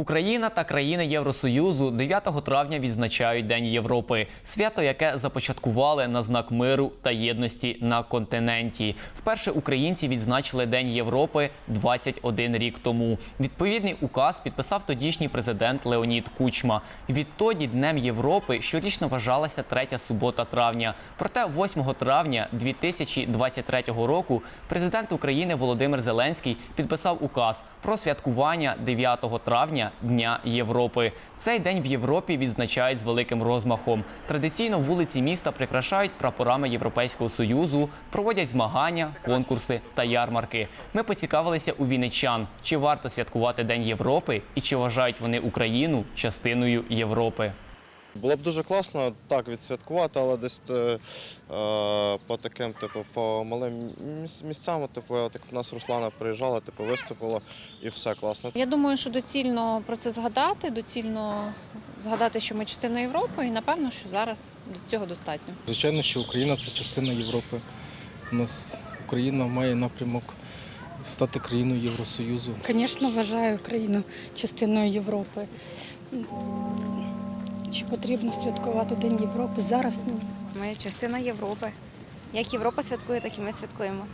Україна та країни Євросоюзу 9 травня відзначають День Європи, свято, яке започаткували на знак миру та єдності на континенті. Вперше українці відзначили День Європи 21 рік тому. Відповідний указ підписав тодішній президент Леонід Кучма. Відтоді Днем Європи щорічно вважалася третя субота травня. Проте 8 травня 2023 року президент України Володимир Зеленський підписав указ про святкування 9 травня Дня Європи. Цей день в Європі відзначають з великим розмахом. Традиційно вулиці міста прикрашають прапорами Європейського союзу, проводять змагання, конкурси та ярмарки. Ми поцікавилися у вінничан, чи варто святкувати День Європи і чи вважають вони Україну частиною Європи. Було б дуже класно так відсвяткувати, але десь е, е, по таким, типу, по малим місцям, типу, як в нас Руслана приїжджала, типу, виступила і все класно. Я думаю, що доцільно про це згадати, доцільно згадати, що ми частина Європи, і напевно, що зараз до цього достатньо. Звичайно, що Україна це частина Європи. У нас Україна має напрямок стати країною Євросоюзу. Звісно, вважаю Україну частиною Європи. Чи потрібно святкувати День Європи? Зараз ні. Ми частина Європи. Як Європа святкує, так і ми святкуємо.